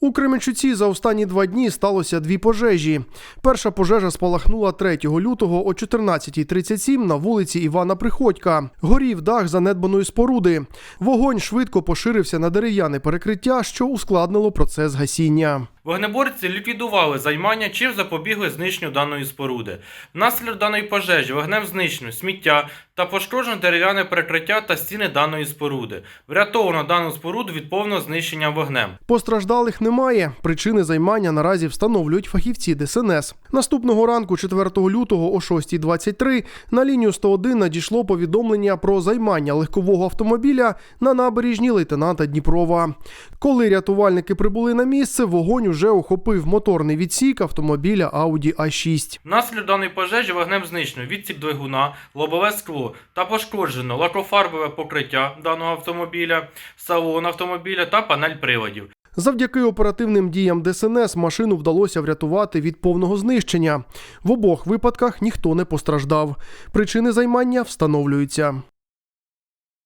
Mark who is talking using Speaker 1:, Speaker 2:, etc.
Speaker 1: У Кременчуці за останні два дні сталося дві пожежі. Перша пожежа спалахнула 3 лютого о 14.37 на вулиці Івана Приходька. Горів дах занедбаної споруди. Вогонь швидко поширився на дерев'яне перекриття, що ускладнило процес гасіння.
Speaker 2: Вогнеборці ліквідували займання, чим запобігли знищенню даної споруди. Внаслідок даної пожежі вогнем знищено сміття та пошкоджено дерев'яне перекриття та стіни даної споруди. Врятовано дану споруду від повного знищення вогнем.
Speaker 1: Постраждалих немає. Причини займання наразі встановлюють фахівці ДСНС. Наступного ранку, 4 лютого о 6.23, на лінію 101 надійшло повідомлення про займання легкового автомобіля на набережній лейтенанта Дніпрова. Коли рятувальники прибули на місце, вогонь уже охопив моторний відсік автомобіля Audi A6.
Speaker 2: Внаслідок даної пожежі вогнем знищено відсік двигуна, лобове скло та пошкоджено лакофарбове покриття даного автомобіля, салон автомобіля та панель приладів.
Speaker 1: Завдяки оперативним діям ДСНС машину вдалося врятувати від повного знищення. В обох випадках ніхто не постраждав. Причини займання встановлюються.